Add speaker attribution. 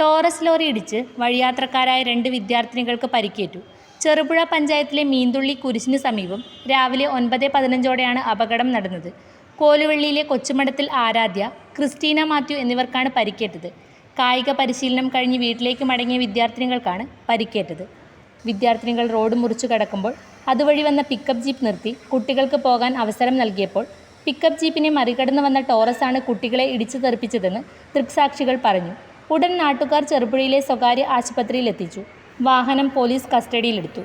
Speaker 1: Taurus lorry ഇടിച്ച് വഴിയാത്രക്കാരായ രണ്ട് വിദ്യാർത്ഥിനികൾക്ക് പരിക്കേറ്റു. ചെറുപുഴ പഞ്ചായത്തിലെ മീന്തുള്ളി കുരിശിന് സമീപം രാവിലെ ഒൻപത് പതിനഞ്ചോടെയാണ് അപകടം നടന്നത്. കോലുവള്ളിയിലെ കൊച്ചുമഠത്തിൽ ആരാധ്യ ക്രിസ്റ്റീന മാത്യു എന്നിവർക്കാണ് പരിക്കേറ്റത്. കായിക പരിശീലനം കഴിഞ്ഞ് വീട്ടിലേക്ക് മടങ്ങിയ വിദ്യാർത്ഥിനികൾക്കാണ് പരിക്കേറ്റത്. വിദ്യാർത്ഥിനികൾ റോഡ് മുറിച്ചു കടക്കുമ്പോൾ അതുവഴി വന്ന പിക്കപ്പ് ജീപ്പ് നിർത്തി കുട്ടികൾക്ക് പോകാൻ അവസരം നൽകിയപ്പോൾ പിക്കപ്പ് ജീപ്പിനെ മറികടന്ന് വന്ന ടോറസാണ് കുട്ടികളെ ഇടിച്ചു തെറിപ്പിച്ചതെന്ന് ദൃക്സാക്ഷികൾ പറഞ്ഞു. ഉടൻ നാട്ടുകാർ ചെറുപുഴയിലെ സ്വകാര്യ ആശുപത്രിയിൽ എത്തിച്ചു വാഹനം പോലീസ് കസ്റ്റഡിയിലെടുത്തു.